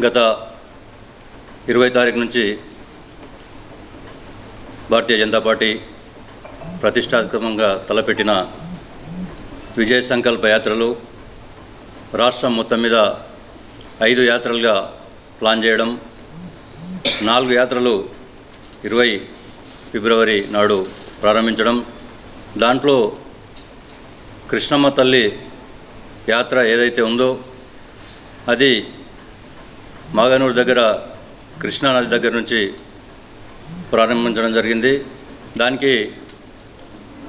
గత ఇరవై తారీఖు నుంచి భారతీయ జనతా పార్టీ ప్రతిష్టాత్మకంగా తలపెట్టిన విజయ సంకల్ప యాత్రలు రాష్ట్రం మొత్తం మీద ఐదు యాత్రలుగా ప్లాన్ చేయడం నాలుగు యాత్రలు ఇరవై ఫిబ్రవరి నాడు ప్రారంభించడం దాంట్లో కృష్ణమ్మ తల్లి యాత్ర ఏదైతే ఉందో అది మాగనూరు దగ్గర కృష్ణానది దగ్గర నుంచి ప్రారంభించడం జరిగింది. దానికి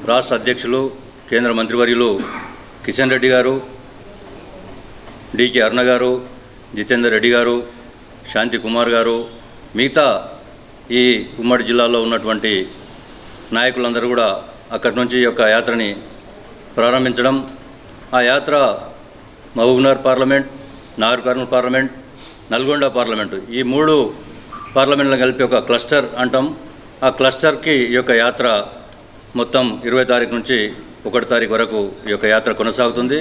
రాష్ట్ర అధ్యక్షులు కేంద్ర మంత్రివర్యులు కిషన్ రెడ్డి గారు డికే అరుణ గారు జితేందర్ రెడ్డి గారు శాంతి కుమార్ గారు మిగతా ఈ ఉమ్మడి జిల్లాలో ఉన్నటువంటి నాయకులందరూ కూడా అక్కడి నుంచి ఈ యొక్క యాత్రని ప్రారంభించడం. ఆ యాత్ర Mahabubnagar parliament Nagarkurnool parliament Nalgonda parliament. ఈ మూడు పార్లమెంట్లను కలిపి ఒక క్లస్టర్ అంటాం. ఆ క్లస్టర్కి ఈ యొక్క యాత్ర మొత్తం ఇరవై తారీఖు నుంచి ఒకటి తారీఖు వరకు ఈ యొక్క యాత్ర కొనసాగుతుంది.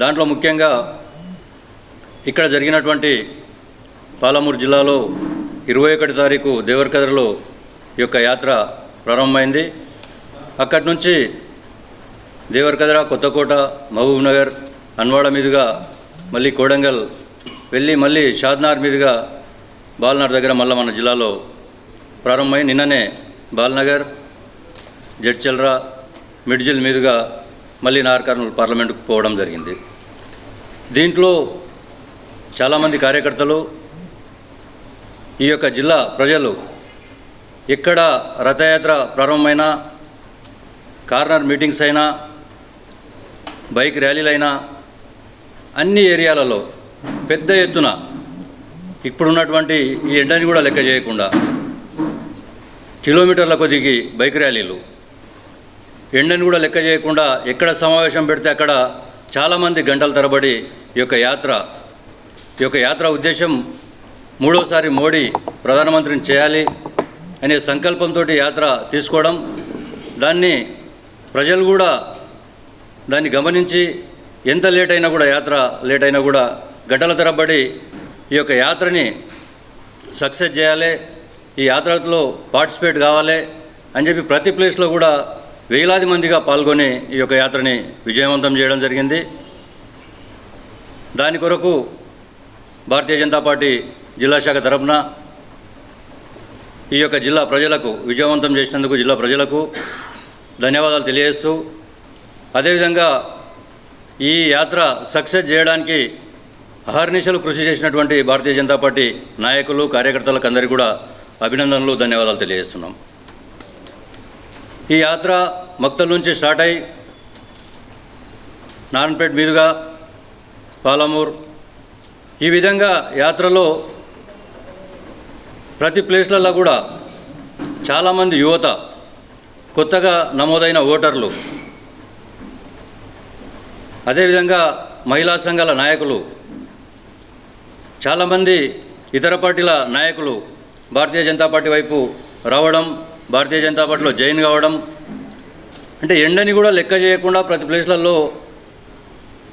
దాంట్లో ముఖ్యంగా ఇక్కడ జరిగినటువంటి పాలమూరు జిల్లాలో ఇరవై ఒకటి తారీఖు దేవరకద్రలో ఈ యొక్క యాత్ర ప్రారంభమైంది. అక్కడి నుంచి దేవరకద్ర కొత్తకోట మహబూబ్నగర్ అన్వాడ మీదుగా మళ్ళీ కోడంగల్ వెళ్ళి మళ్ళీ షాద్నార్ మీదుగా బాల్నార్ దగ్గర మళ్ళీ మన జిల్లాలో ప్రారంభమై నిన్ననే బాల్నగర్ జడ్చల్రా మిడ్జిల్ మీదుగా మళ్ళీ నార్ కర్నూలు పార్లమెంటుకు పోవడం జరిగింది. దీంట్లో చాలామంది కార్యకర్తలు ఈ యొక్క జిల్లా ప్రజలు ఎక్కడ రథయాత్ర ప్రారంభమైన కార్నర్ మీటింగ్స్ అయినా బైక్ ర్యాలీలైనా అన్ని ఏరియాలలో పెద్ద ఎత్తున ఇప్పుడున్నటువంటి ఈ ఎండని కూడా లెక్క చేయకుండా కిలోమీటర్ల కొద్దికి బైక్ ర్యాలీలు ఎండని కూడా లెక్క చేయకుండా ఎక్కడ సమావేశం పెడితే అక్కడ చాలామంది గంటల తరబడి ఈ యొక్క యాత్ర ఈ యొక్క యాత్ర ఉద్దేశం మూడోసారి మోడీ ప్రధానమంత్రిని చేయాలి అనే సంకల్పంతో యాత్ర తీసుకోవడం దాన్ని ప్రజలు కూడా దాన్ని గమనించి ఎంత లేట్ అయినా కూడా యాత్ర లేట్ అయినా కూడా గంటల తరబడి ఈ యొక్క యాత్రని సక్సెస్ చేయాలి ఈ యాత్రలో పార్టిసిపేట్ కావాలి అని చెప్పి ప్రతి ప్లేస్లో కూడా వేలాది మందిగా పాల్గొని ఈ యొక్క యాత్రని విజయవంతం చేయడం జరిగింది. దాని కొరకు భారతీయ జనతా పార్టీ జిల్లా శాఖ తరపున ఈ యొక్క జిల్లా ప్రజలకు విజయవంతం చేసినందుకు జిల్లా ప్రజలకు ధన్యవాదాలు తెలియజేస్తూ అదేవిధంగా ఈ యాత్ర సక్సెస్ చేయడానికి అహర్నిశలు కృషి చేసినటువంటి భారతీయ జనతా పార్టీ నాయకులు కార్యకర్తలకు అందరికీ కూడా అభినందనలు ధన్యవాదాలు తెలియజేస్తున్నాం. ఈ యాత్ర మక్తల్ నుంచి స్టార్ట్ అయి నారాయణపేట మీదుగా పాలమూర్. ఈ విధంగా యాత్రలో ప్రతి ప్లేస్లలో కూడా చాలామంది యువత కొత్తగా నమోదైన ఓటర్లు అదేవిధంగా మహిళా సంఘాల నాయకులు చాలామంది ఇతర పార్టీల నాయకులు భారతీయ జనతా పార్టీ వైపు రావడం భారతీయ జనతా పార్టీలో జాయిన్ కావడం అంటే ఎండని కూడా లెక్క చేయకుండా ప్రతి ప్లేస్లలో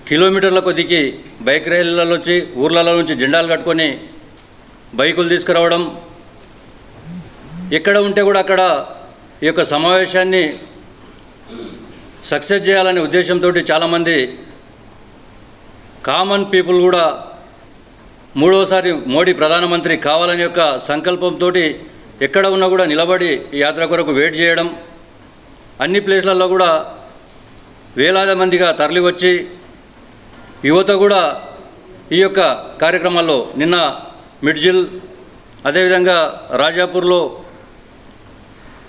కిలోమీటర్ల కొద్దికి బైక్ రైళ్ళలో వచ్చి ఊర్లలో నుంచి జెండాలు కట్టుకొని బైకులు తీసుకురావడం ఎక్కడ ఉంటే కూడా అక్కడ ఈ యొక్క సమావేశాన్ని సక్సెస్ చేయాలనే ఉద్దేశంతో చాలామంది కామన్ పీపుల్ కూడా మూడవసారి మోడీ ప్రధానమంత్రి కావాలని యొక్క సంకల్పంతో ఎక్కడ ఉన్నా కూడా నిలబడి ఈ యాత్ర కొరకు వెయిట్ చేయడం అన్ని ప్లేస్లలో కూడా వేలాది మందిగా తరలివచ్చి యువత కూడా ఈ యొక్క కార్యక్రమాల్లో నిన్న మిడ్జిల్ అదేవిధంగా రాజాపూర్లో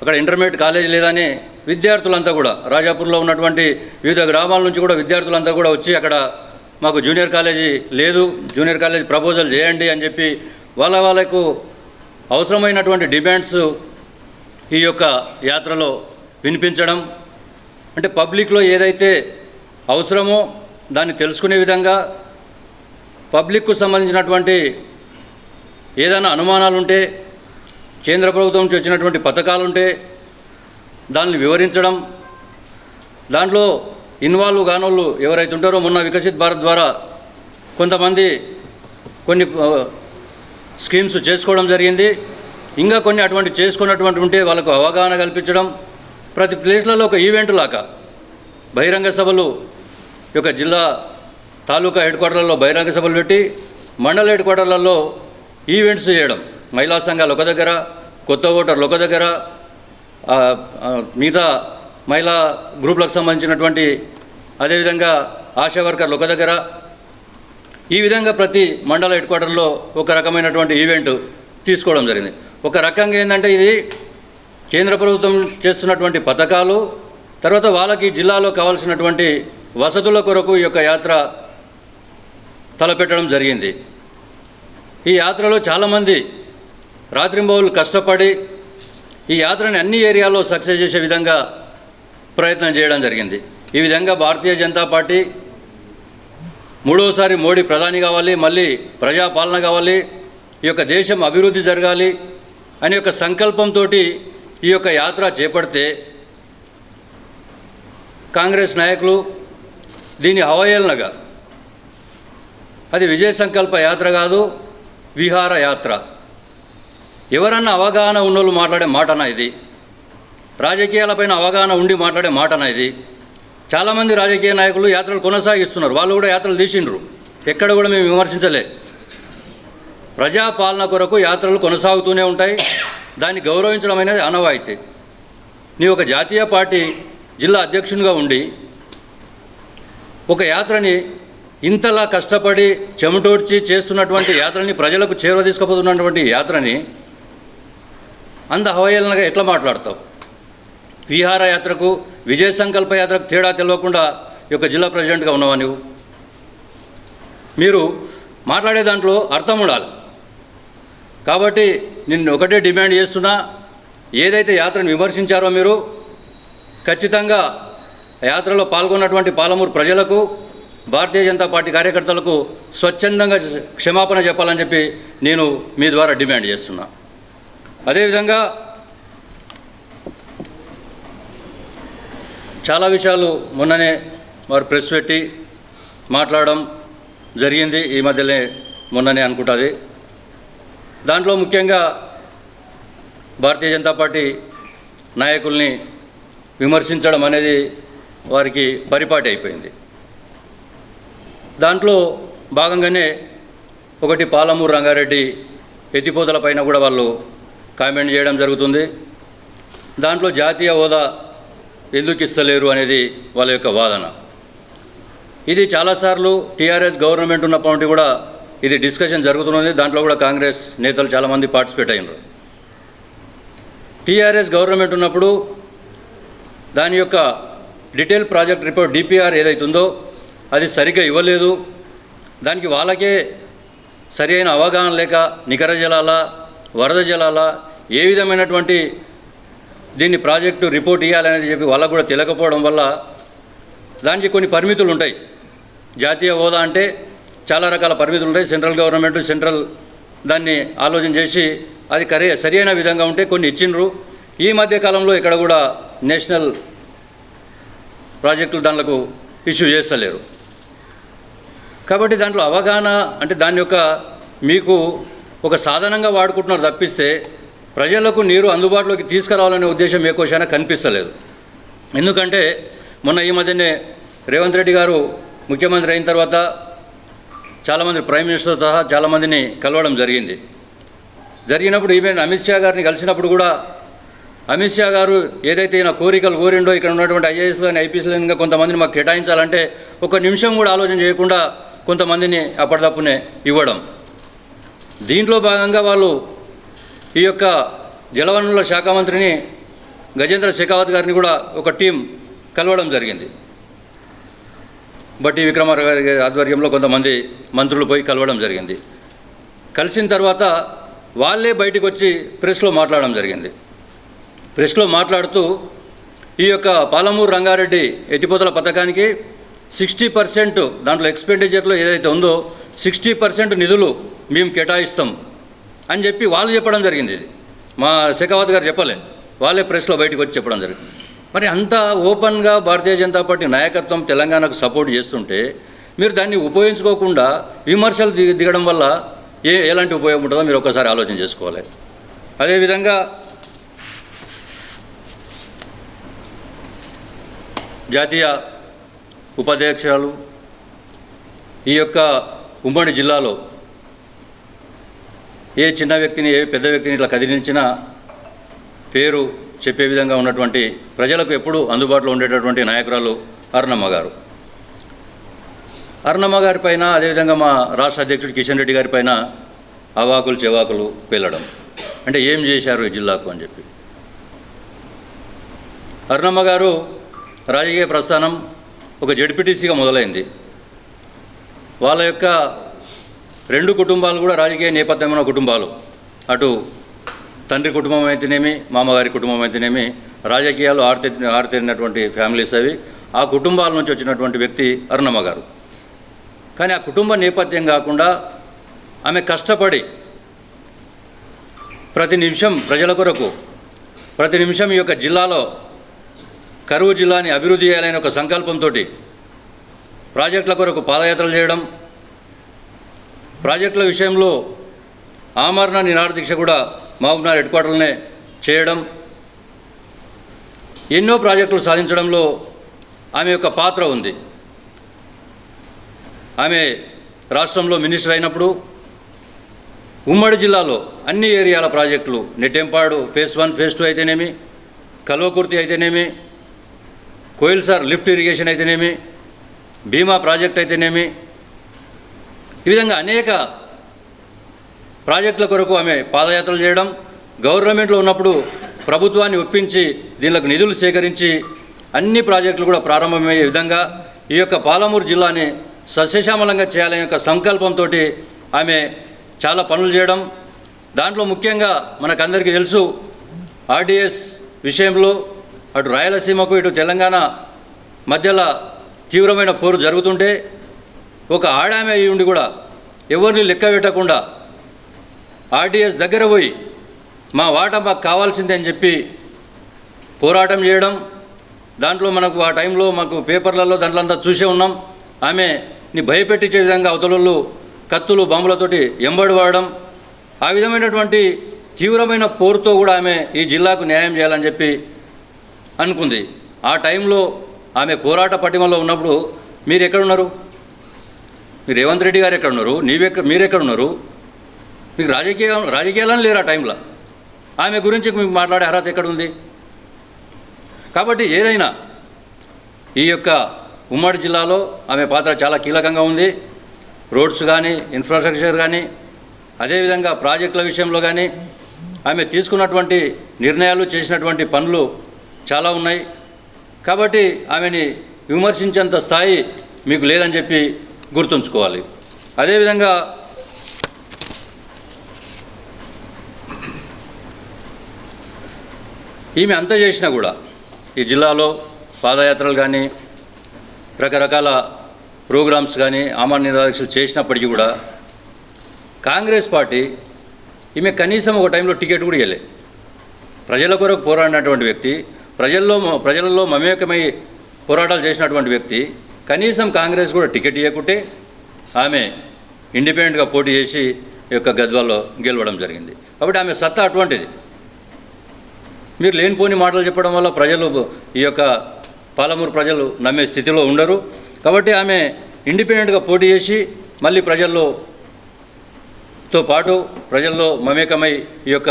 అక్కడ ఇంటర్మీడియట్ కాలేజీ లేదని విద్యార్థులంతా కూడా రాజాపూర్లో ఉన్నటువంటి వివిధ గ్రామాల నుంచి కూడా విద్యార్థులంతా కూడా వచ్చి అక్కడ మాకు జూనియర్ కాలేజీ లేదు జూనియర్ కాలేజీ ప్రపోజల్ చేయండి అని చెప్పి వాళ్ళ వాళ్ళకు అవసరమైనటువంటి డిమాండ్స్ ఈ యొక్క యాత్రలో వినిపించడం. అంటే పబ్లిక్లో ఏదైతే అవసరమో దాన్ని తెలుసుకునే విధంగా పబ్లిక్కు సంబంధించినటువంటి ఏదైనా అనుమానాలు ఉంటే కేంద్ర ప్రభుత్వం నుంచి వచ్చినటువంటి పథకాలుంటే దాన్ని వివరించడం. దాంట్లో ఇన్వాల్వ్ కానోళ్ళు ఎవరైతే ఉంటారో మొన్న వికసిత్ భారత్ ద్వారా కొంతమంది కొన్ని స్కీమ్స్ చేసుకోవడం జరిగింది. ఇంకా కొన్ని అటువంటి చేసుకున్నటువంటి ఉంటే వాళ్ళకు అవగాహన కల్పించడం ప్రతి ప్లేస్లలో ఒక ఈవెంట్ లాగా బహిరంగ సభలు యొక్క జిల్లా తాలూకా హెడ్ క్వార్టర్లలో బహిరంగ సభలు పెట్టి మండల హెడ్ క్వార్టర్లలో ఈవెంట్స్ చేయడం. మహిళా సంఘాలు ఒక దగ్గర కొత్త ఓటర్లు ఒక దగ్గర మిగతా మహిళా గ్రూపులకు సంబంధించినటువంటి అదేవిధంగా ఆశా వర్కర్లు ఒక దగ్గర. ఈ విధంగా ప్రతి మండల హెడ్ క్వార్టర్లో ఒక రకమైనటువంటి ఈవెంట్ తీసుకోవడం జరిగింది. ఒక రకంగా ఏంటంటే ఇది కేంద్ర ప్రభుత్వం చేస్తున్నటువంటి పథకాలు తర్వాత వాళ్ళకి జిల్లాలో కావాల్సినటువంటి వసతుల కొరకు ఈ యొక్క యాత్ర తలపెట్టడం జరిగింది. ఈ యాత్రలో చాలామంది రాత్రింబౌలు కష్టపడి ఈ యాత్రని అన్ని ఏరియాలో సక్సెస్ చేసే విధంగా ప్రయత్నం చేయడం జరిగింది. ఈ విధంగా భారతీయ జనతా పార్టీ మూడోసారి మోడీ ప్రధాని కావాలి మళ్ళీ ప్రజాపాలన కావాలి ఈ యొక్క దేశం అభివృద్ధి జరగాలి అనే యొక్క సంకల్పంతో ఈ యొక్క యాత్ర చేపడితే కాంగ్రెస్ నాయకులు దీన్ని అవహేళనగా అది విజయ సంకల్ప యాత్ర కాదు విహార యాత్ర. ఎవరన్నా అవగాహన ఉన్నోళ్ళు మాట్లాడే మాటనా ఇది? రాజకీయాలపైన అవగాహన ఉండి మాట్లాడే మాటన ఇది? చాలామంది రాజకీయ నాయకులు యాత్రలు కొనసాగిస్తున్నారు. వాళ్ళు కూడా యాత్రలు తీసిండ్రు. ఎక్కడ కూడా మేము విమర్శించలే. ప్రజాపాలన కొరకు యాత్రలు కొనసాగుతూనే ఉంటాయి. దాన్ని గౌరవించడం అనేది అనవాయితీ నీ ఒక జాతీయ పార్టీ జిల్లా అధ్యక్షునిగా ఉండి ఒక యాత్రని ఇంతలా కష్టపడి చెమటోడ్చి చేస్తున్నటువంటి యాత్రని ప్రజలకు చేరువ తీసుకుపోతున్నటువంటి యాత్రని అంత అవహేళనగా ఎట్లా మాట్లాడతావు? విహార యాత్రకు విజయ సంకల్ప యాత్రకు తేడా తెలియకుండా ఈ యొక్క జిల్లా ప్రెసిడెంట్గా ఉన్నవా నువ్వు మీరు మాట్లాడే దాంట్లో అర్థం ఉండాలి. కాబట్టి నిన్ను ఒకటే డిమాండ్ చేస్తున్నా ఏదైతే యాత్రను విమర్శించారో మీరు ఖచ్చితంగా యాత్రలో పాల్గొన్నటువంటి పాలమూరు ప్రజలకు భారతీయ జనతా పార్టీ కార్యకర్తలకు స్వచ్ఛందంగా క్షమాపణ చెప్పాలని చెప్పి నేను మీ ద్వారా డిమాండ్ చేస్తున్నా. అదేవిధంగా చాలా విషయాలు మొన్ననే వారు ప్రెస్ పెట్టి మాట్లాడడం జరిగింది. ఈ మధ్యనే మొన్ననే అనుకుంటుంది. దాంట్లో ముఖ్యంగా భారతీయ జనతా పార్టీ నాయకుల్ని విమర్శించడం అనేది వారికి పరిపాటి అయిపోయింది. దాంట్లో భాగంగానే ఒకటి పాలమూరు రంగారెడ్డి ఎత్తిపోతల పైన కూడా వాళ్ళు కామెంట్ చేయడం జరుగుతుంది. దాంట్లో జాతీయ హోదా ఎందుకు ఇస్తలేరు అనేది వాళ్ళ యొక్క వాదన. ఇది చాలాసార్లు టీఆర్ఎస్ గవర్నమెంట్ ఉన్నప్పటి కూడా ఇది డిస్కషన్ జరుగుతున్నది. దాంట్లో కూడా కాంగ్రెస్ నేతలు చాలామంది పార్టిసిపేట్ అయినరు. టీఆర్ఎస్ గవర్నమెంట్ ఉన్నప్పుడు దాని యొక్క డీటెయిల్ ప్రాజెక్ట్ రిపోర్ట్ డిపిఆర్ ఏదైతుందో అది సరిగ్గా ఇవ్వలేదు. దానికి వాళ్ళకే సరి అయిన అవగాహన లేక నికర జలాల వరద జలాల ఏ విధమైనటువంటి దీన్ని ప్రాజెక్టు రిపోర్ట్ ఇవ్వాలనేది చెప్పి వాళ్ళకు కూడా తెలియకపోవడం వల్ల దానికి కొన్ని పరిమితులు ఉంటాయి. జాతీయ హోదా అంటే చాలా రకాల పరిమితులు ఉంటాయి. సెంట్రల్ గవర్నమెంట్ సెంట్రల్ దాన్ని ఆలోచన చేసి అది కరే సరి అయిన విధంగా ఉంటే కొన్ని ఇచ్చిండ్రు. ఈ మధ్య కాలంలో ఇక్కడ కూడా నేషనల్ ప్రాజెక్టులు దాంట్లో ఇష్యూ చేస్తలేరు. కాబట్టి దాంట్లో అవగాహన అంటే దాని యొక్క మీకు ఒక సాధనంగా వాడుకుంటున్నారు తప్పిస్తే ప్రజలకు నీరు అందుబాటులోకి తీసుకురావాలనే ఉద్దేశం ఏ కోశాన కనిపిస్తలేదు. ఎందుకంటే మొన్న ఈ మధ్యనే రేవంత్ రెడ్డి గారు ముఖ్యమంత్రి అయిన తర్వాత చాలామంది ప్రైమ్ మినిస్టర్ సహా చాలామందిని కలవడం జరిగింది. జరిగినప్పుడు ఈవెన్ అమిత్ షా గారిని కలిసినప్పుడు కూడా అమిత్ షా గారు ఏదైతే ఈయన కోరికలు కోరిండో ఇక్కడ ఉన్నటువంటి ఐఏఎస్లు కానీ ఐపీఎస్లు కానీ కొంతమందిని మాకు కేటాయించాలంటే ఒక నిమిషం కూడా ఆలోచన చేయకుండా కొంతమందిని అప్పటిదప్పునే ఇవ్వడం. దీంట్లో భాగంగా వాళ్ళు ఈ యొక్క జలవనరుల శాఖ మంత్రిని గజేంద్ర శేఖావత్ గారిని కూడా ఒక టీం కలవడం జరిగింది. బట్టి విక్రమార్ గారి ఆధ్వర్యంలో కొంతమంది మంత్రులు పోయి కలవడం జరిగింది. కలిసిన తర్వాత వాళ్ళే బయటకు వచ్చి ప్రెస్లో మాట్లాడడం జరిగింది. ప్రెస్లో మాట్లాడుతూ ఈ యొక్క పాలమూరు రంగారెడ్డి ఎత్తిపోతల పథకానికి సిక్స్టీ పర్సెంట్ దాంట్లో ఎక్స్పెండిచర్లో ఏదైతే ఉందో సిక్స్టీ పర్సెంట్ నిధులు మేము కేటాయిస్తాం. అని చెప్పి వాళ్ళు చెప్పడం జరిగింది ఇది. మా శేఖావత్ గారు చెప్పలే వాళ్ళే ప్రెస్లో బయటకు వచ్చి చెప్పడం జరిగింది. మరి అంత ఓపెన్గా భారతీయ జనతా పార్టీ నాయకత్వం తెలంగాణకు సపోర్ట్ చేస్తుంటే మీరు దాన్ని ఉపయోగించుకోకుండా విమర్శలు దిగ దిగడం వల్ల ఏ ఎలాంటి ఉపయోగం ఉంటుందో మీరు ఒకసారి ఆలోచన చేసుకోవాలి. అదేవిధంగా జాతీయ ఉపాధ్యక్షురాలు ఈ యొక్క ఉమ్మడి జిల్లాలో ఏ చిన్న వ్యక్తిని ఏ పెద్ద వ్యక్తిని ఇట్లా కదిలించినా పేరు చెప్పే విధంగా ఉన్నటువంటి ప్రజలకు ఎప్పుడూ అందుబాటులో ఉండేటటువంటి నాయకురాలు అరుణమ్మ గారు. అరుణమ్మ గారి పైన అదేవిధంగా మా రాష్ట్ర అధ్యక్షుడు కిషన్ రెడ్డి గారి పైన అవాకులు చెవాకులు పేలడం. అంటే ఏం చేశారు ఈ జిల్లాకు అని చెప్పి. అరుణమ్మ గారు రాజకీయ ప్రస్థానం ఒక జడ్పీటీసీగా మొదలైంది. వాళ్ళ యొక్క రెండు కుటుంబాలు కూడా రాజకీయ నేపథ్యమైన కుటుంబాలు. అటు తండ్రి కుటుంబం అయితేనేమి మామగారి కుటుంబం అయితేనేమి రాజకీయాలు ఆరితే ఆరితేరినటువంటి ఫ్యామిలీస్ అవి. ఆ కుటుంబాల నుంచి వచ్చినటువంటి వ్యక్తి అరుణమ్మ గారు. కానీ ఆ కుటుంబ నేపథ్యం కాకుండా ఆమె కష్టపడి ప్రతి నిమిషం ప్రజల కొరకు ప్రతి నిమిషం ఈ యొక్క జిల్లాలో కరువు జిల్లాని అభివృద్ధి చేయాలనే ఒక సంకల్పంతో ప్రాజెక్టుల కొరకు పాదయాత్రలు చేయడం ప్రాజెక్టుల విషయంలో ఆమరణ నిరాహార దీక్ష కూడా మహబూబ్నగర్ హెడ్ క్వార్టర్లనే చేయడం ఎన్నో ప్రాజెక్టులు సాధించడంలో ఆమె యొక్క పాత్ర ఉంది. ఆమె రాష్ట్రంలో మినిస్టర్ అయినప్పుడు ఉమ్మడి జిల్లాలో అన్ని ఏరియాల ప్రాజెక్టులు Nettempadu phase one phase two అయితేనేమి కల్వకుర్తి అయితేనేమి కోయిల్సార్ లిఫ్ట్ ఇరిగేషన్ అయితేనేమి బీమా ప్రాజెక్ట్ అయితేనేమి ఈ విధంగా అనేక ప్రాజెక్టుల కొరకు ఆమె పాదయాత్రలు చేయడం గవర్నమెంట్లో ఉన్నప్పుడు ప్రభుత్వాన్ని ఒప్పించి దీనికి నిధులు సేకరించి అన్ని ప్రాజెక్టులు కూడా ప్రారంభమయ్యే విధంగా ఈ యొక్క పాలమూరు జిల్లాని సస్యశ్యామలంగా చేయాలనే యొక్క సంకల్పంతో ఆమె చాలా పనులు చేయడం. దాంట్లో ముఖ్యంగా మనకందరికీ తెలుసు ఆర్డిఎస్ విషయంలో అటు రాయలసీమకు ఇటు తెలంగాణ మధ్యలో తీవ్రమైన పోరు జరుగుతుంటే ఒక ఆడామె అయి ఉండి కూడా ఎవరిని లెక్క పెట్టకుండా ఆర్టీఎస్ దగ్గర పోయి మా వాటా మాకు కావాల్సిందే అని చెప్పి పోరాటం చేయడం దాంట్లో మనకు ఆ టైంలో మాకు పేపర్లలో దాంట్లో అంతా చూసే ఉన్నాం. ఆమె ని భయపెట్టించే విధంగా అవతలలో కత్తులు బాంబులతోటి ఎంబడి వాడడం ఆ విధమైనటువంటి తీవ్రమైన పోరుతో కూడా ఆమె ఈ జిల్లాకు న్యాయం చేయాలని చెప్పి అనుకుంది. ఆ టైంలో ఆమె పోరాట పటిమలో ఉన్నప్పుడు మీరు ఎక్కడున్నారు? మీరు రేవంత్ రెడ్డి గారు ఎక్కడ ఉన్నారు? నీవెక్క మీరు ఎక్కడ ఉన్నారు? మీకు రాజకీయ రాజకీయాలను లేరు ఆ టైంలో. ఆమె గురించి మీకు మాట్లాడే అర్హత ఎక్కడ ఉంది కాబట్టి ఏదైనా ఈ యొక్క ఉమ్మడి జిల్లాలో ఆమె పాత్ర చాలా కీలకంగా ఉంది. రోడ్స్ కానీ ఇన్ఫ్రాస్ట్రక్చర్ కానీ అదేవిధంగా ప్రాజెక్టుల విషయంలో కానీ ఆమె తీసుకున్నటువంటి నిర్ణయాలు చేసినటువంటి పనులు చాలా ఉన్నాయి. కాబట్టి ఆమెని విమర్శించేంత స్థాయి మీకు లేదని చెప్పి గుర్తుంచుకోవాలి. అదేవిధంగా ఈమె అంత చేసినా కూడా ఈ జిల్లాలో పాదయాత్రలు కానీ రకరకాల ప్రోగ్రామ్స్ కానీ ఆమాన్ నిరాదీక్షలు చేసినప్పటికీ కూడా కాంగ్రెస్ పార్టీ ఈమె కనీసం ఒక టైంలో టికెట్ కూడా ఇవ్వలే ప్రజల కొరకు పోరాడినటువంటి వ్యక్తి ప్రజల్లో ప్రజలలో మమేకమై పోరాటాలు చేసినటువంటి వ్యక్తి కనీసం కాంగ్రెస్ కూడా టికెట్ ఇవ్వకుంటే ఆమె ఇండిపెండెంట్గా పోటీ చేసి ఈ యొక్క గద్వాల్లో గెలవడం జరిగింది. కాబట్టి ఆమె సత్తా అటువంటిది. మీరు లేనిపోని మాటలు చెప్పడం వల్ల ప్రజలు ఈ యొక్క పాలమూరు ప్రజలు నమ్మే స్థితిలో ఉండరు. కాబట్టి ఆమె ఇండిపెండెంట్గా పోటీ చేసి మళ్ళీ ప్రజల్లో తో పాటు ప్రజల్లో మమేకమై ఈ యొక్క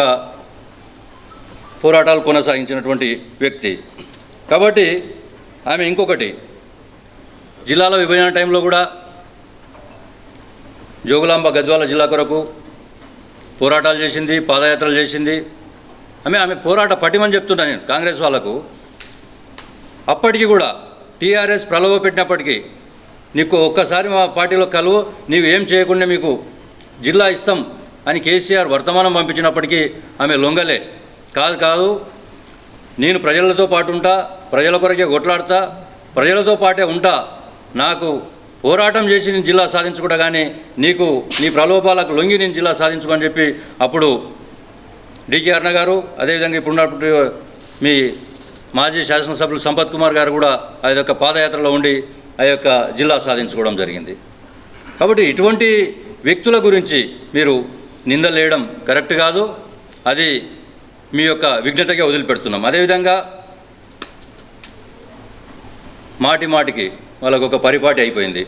పోరాటాలు కొనసాగించినటువంటి వ్యక్తి. కాబట్టి ఆమె ఇంకొకటి జిల్లాల విభజన టైంలో కూడా జోగులాంబ గద్వాల జిల్లా కొరకు పోరాటాలు చేసింది పాదయాత్రలు చేసింది. ఆమె ఆమె పోరాట పటిమని చెప్తున్నా నేను కాంగ్రెస్ వాళ్ళకు. అప్పటికి కూడా టీఆర్ఎస్ ప్రలోభ పెట్టినప్పటికీ నీకు ఒక్కసారి మా పార్టీలో కలువు నీవు ఏం చేయకుండా మీకు జిల్లా ఇస్తాం అని కేసీఆర్ వర్తమానం పంపించినప్పటికీ ఆమె లొంగలే. కాదు కాదు. నేను ప్రజలతో పాటు ఉంటా ప్రజల కొరకే కొట్లాడతా ప్రజలతో పాటే ఉంటా. నాకు పోరాటం చేసి నేను జిల్లా సాధించుకుంటా కానీ నీకు నీ ప్రలోభాలకు లొంగి నేను జిల్లా సాధించుకోని చెప్పి అప్పుడు డికే అర్ణ గారు అదేవిధంగా ఇప్పుడున్నప్పుడు మీ మాజీ శాసనసభ్యులు సంపత్ కుమార్ గారు కూడా ఆ యొక్క పాదయాత్రలో ఉండి ఆ యొక్క జిల్లా సాధించుకోవడం జరిగింది. కాబట్టి ఇటువంటి వ్యక్తుల గురించి మీరు నిందలేయడం కరెక్ట్ కాదు. అది మీ యొక్క విఘ్నతగా వదిలిపెడుతున్నాం. అదేవిధంగా మాటి మాటికి వాళ్ళకు ఒక పరిపాటి అయిపోయింది.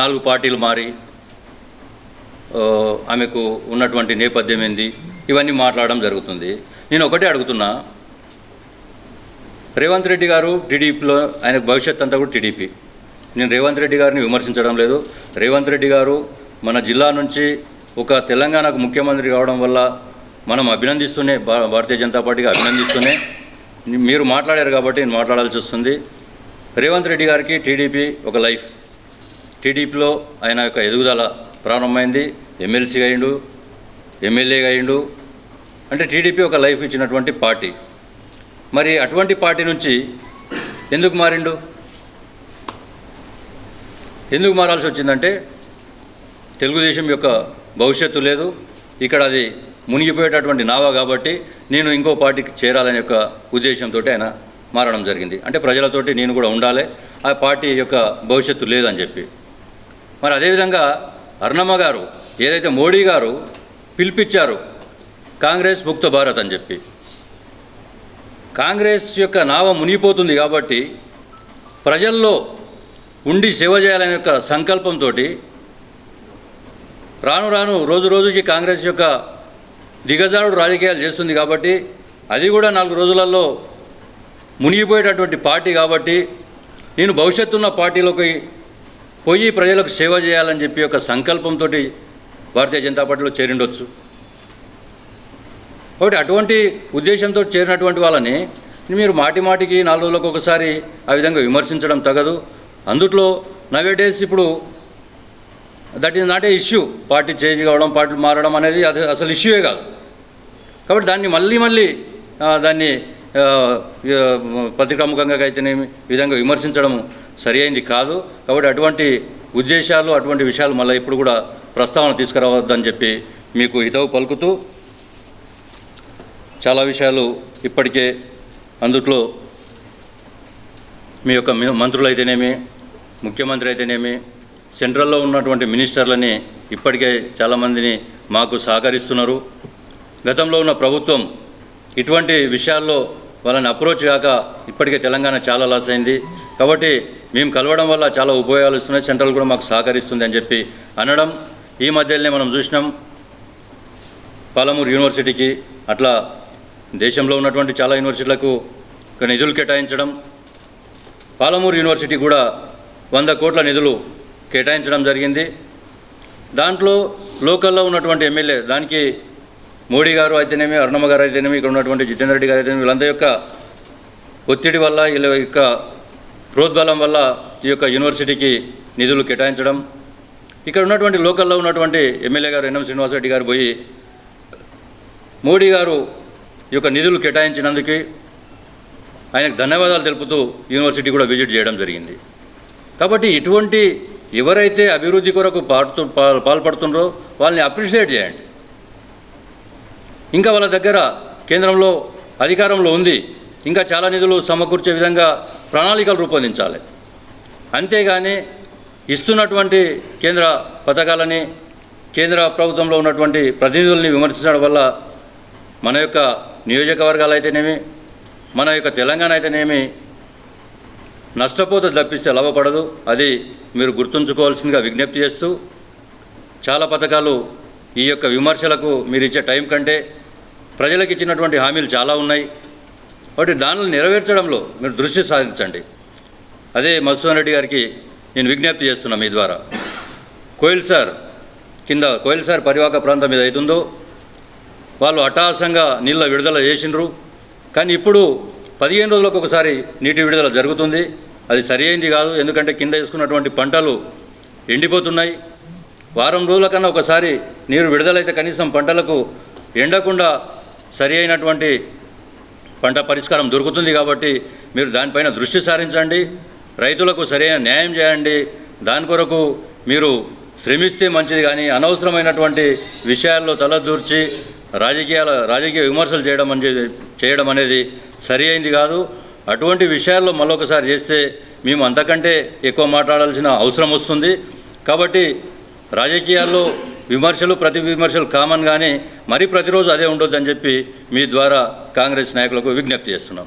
నాలుగు పార్టీలు మారి ఆమెకు ఉన్నటువంటి నేపథ్యం ఏంది? ఇవన్నీ మాట్లాడడం జరుగుతుంది. నేను ఒకటే అడుగుతున్నా. రేవంత్ రెడ్డి గారు టీడీపీలో ఆయన భవిష్యత్ అంతా కూడా టీడీపీ. నేను రేవంత్ రెడ్డి గారిని విమర్శించడం లేదు. రేవంత్ రెడ్డి గారు మన జిల్లా నుంచి ఒక తెలంగాణకు ముఖ్యమంత్రి కావడం వల్ల మనం అభినందిస్తూనే భారతీయ జనతా పార్టీకి అభినందిస్తూనే మీరు మాట్లాడారు కాబట్టి నేను మాట్లాడాల్సి వస్తుంది. రేవంత్ రెడ్డి గారికి టీడీపీ ఒక లైఫ్. టీడీపీలో ఆయన యొక్క ఎదుగుదల ప్రారంభమైంది. ఎమ్మెల్సీగా అయిండు ఎమ్మెల్యేగా అయిండు. అంటే టీడీపీ ఒక లైఫ్ ఇచ్చినటువంటి పార్టీ. మరి అటువంటి పార్టీ నుంచి ఎందుకు మారిండు? ఎందుకు మారాల్సి వచ్చిందంటే తెలుగుదేశం యొక్క భవిష్యత్తు లేదు. ఇక్కడ అది మునిగిపోయేటటువంటి నావా కాబట్టి నేను ఇంకో పార్టీకి చేరాలనే యొక్క ఉద్దేశంతో ఆయన మారడం జరిగింది. అంటే ప్రజలతోటి నేను కూడా ఉండాలి ఆ పార్టీ యొక్క భవిష్యత్తు లేదని చెప్పి. మరి అదేవిధంగా అర్ణమ్మ గారు ఏదైతే మోడీ గారు పిలిపించారు కాంగ్రెస్ ముక్త భారత్ అని చెప్పి. కాంగ్రెస్ యొక్క నావ మునిగిపోతుంది కాబట్టి ప్రజల్లో ఉండి సేవ చేయాలనే యొక్క సంకల్పంతో రాను రాను రోజు రోజుకి కాంగ్రెస్ యొక్క దిగజారుడు రాజకీయాలు చేస్తుంది కాబట్టి అది కూడా నాలుగు రోజులలో మునిగిపోయేటటువంటి పార్టీ కాబట్టి నేను భవిష్యత్తున్న పార్టీలోకి పోయి ప్రజలకు సేవ చేయాలని చెప్పి ఒక సంకల్పంతో భారతీయ జనతా పార్టీలో చేరిండొచ్చు. కాబట్టి అటువంటి ఉద్దేశంతో చేరినటువంటి వాళ్ళని మీరు మాటి మాటికి నాలుగు రోజులకు ఒకసారి ఆ విధంగా విమర్శించడం తగదు. అందుట్లో నవే డేస్ ఇప్పుడు that is not a issue party change కావడం పార్టీ మారడం అనేది అది అసలు ఇష్యూయే కాదు. కాబట్టి దాన్ని మళ్ళీ మళ్ళీ దాన్ని పత్రికాముఖంగా అయితేనేమి విధంగా విమర్శించడం సరి అయింది కాదు. కాబట్టి అటువంటి ఉద్దేశాలు అటువంటి విషయాలు మళ్ళీ ఇప్పుడు కూడా ప్రస్తావన తీసుకురావద్దని చెప్పి మీకు హితవు పలుకుతూ చాలా విషయాలు ఇప్పటికే అందుట్లో మీ యొక్క మంత్రులు అయితేనేమి ముఖ్యమంత్రి అయితేనేమి సెంట్రల్లో ఉన్నటువంటి మినిస్టర్లని ఇప్పటికే చాలామందిని మాకు సహకరిస్తున్నారు. గతంలో ఉన్న ప్రభుత్వం ఇటువంటి విషయాల్లో వాళ్ళని అప్రోచ్ కాక ఇప్పటికే తెలంగాణ చాలా లాస్ అయింది. కాబట్టి మేము కలవడం వల్ల చాలా ఉపయోగాలు ఇస్తున్నాయి సెంట్రల్ కూడా మాకు సహకరిస్తుంది అని చెప్పి అనడం ఈ మధ్యలోనే మనం చూసినాం. పాలమూరు యూనివర్సిటీకి అట్లా దేశంలో ఉన్నటువంటి చాలా యూనివర్సిటీలకు నిధులు కేటాయించడం పాలమూరు యూనివర్సిటీ కూడా వంద కోట్ల నిధులు కేటాయించడం జరిగింది. దాంట్లో లోకల్లో ఉన్నటువంటి ఎమ్మెల్యే దానికి మోడీ గారు అయితేనేమి అరుణమ్మ గారు అయితేనేమి ఇక్కడ ఉన్నటువంటి జితేందర్ రెడ్డి గారు అయితేనేమి వీళ్ళందరి యొక్క ఒత్తిడి వల్ల వీళ్ళ యొక్క ప్రోద్బలం వల్ల ఈ యొక్క యూనివర్సిటీకి నిధులు కేటాయించడం. ఇక్కడ ఉన్నటువంటి లోకల్లో ఉన్నటువంటి ఎమ్మెల్యే గారు ఎన్ఎం శ్రీనివాసరెడ్డి గారు పోయి మోడీ గారు ఈ యొక్క నిధులు కేటాయించినందుకు ఆయనకు ధన్యవాదాలు తెలుపుతూ యూనివర్సిటీ కూడా విజిట్ చేయడం జరిగింది. కాబట్టి ఇటువంటి ఎవరైతే అభివృద్ధి కొరకు పాడుతూ పా- పాల్పడుతుండ్రో వాళ్ళని అప్రిషియేట్ చేయండి. ఇంకా వాళ్ళ దగ్గర కేంద్రంలో అధికారంలో ఉంది. ఇంకా చాలా నిధులు సమకూర్చే విధంగా ప్రణాళికలు రూపొందించాలి. అంతేగాని ఇస్తున్నటువంటి కేంద్ర పథకాలని కేంద్ర ప్రభుత్వంలో ఉన్నటువంటి ప్రతినిధుల్ని విమర్శించడం వల్ల మన యొక్క నియోజకవర్గాలు అయితేనేమి మన యొక్క తెలంగాణ అయితేనేమి నష్టపోతే తప్పిస్తే లాభపడదు. అది మీరు గుర్తుంచుకోవాల్సిందిగా విజ్ఞప్తి చేస్తూ చాలా పథకాలు ఈ యొక్క విమర్శలకు మీరు ఇచ్చే టైం కంటే ప్రజలకు ఇచ్చినటువంటి హామీలు చాలా ఉన్నాయి. కాబట్టి దానిని నెరవేర్చడంలో మీరు దృష్టి సాధించండి అదే మధుసూదన్ రెడ్డి గారికి నేను విజ్ఞప్తి చేస్తున్నా మీ ద్వారా. కోయిల్ సార్ కింద కోయిల్ సార్ పరివాహక ప్రాంతం మీద అవుతుందో వాళ్ళు అటాసంగా నీళ్ళ విడుదల చేసిండ్రు. కానీ ఇప్పుడు పదిహేను రోజులకు ఒకసారి నీటి విడుదల జరుగుతుంది. అది సరి కాదు. ఎందుకంటే కింద వేసుకున్నటువంటి పంటలు ఎండిపోతున్నాయి. వారం రోజుల కన్నా ఒకసారి నీరు విడుదలైతే కనీసం పంటలకు ఎండకుండా సరి అయినటువంటి పంట పరిష్కారం దొరుకుతుంది కాబట్టి మీరు దానిపైన దృష్టి సారించండి. రైతులకు సరైన న్యాయం చేయండి. దాని కొరకు మీరు శ్రమిస్తే మంచిది కానీ అనవసరమైనటువంటి విషయాల్లో తలదూర్చి రాజకీయాల రాజకీయ విమర్శలు చేయడం అని చేయడం అనేది సరి అయింది కాదు. అటువంటి విషయాల్లో మళ్ళొకసారి చేస్తే మేము అంతకంటే ఎక్కువ మాట్లాడాల్సిన అవసరం వస్తుంది. కాబట్టి రాజకీయాల్లో విమర్శలు ప్రతి విమర్శలు కామన్ కానీ మరీ ప్రతిరోజు అదే ఉండొద్దని చెప్పి మీ ద్వారా కాంగ్రెస్ నాయకులకు విజ్ఞప్తి చేస్తున్నాం.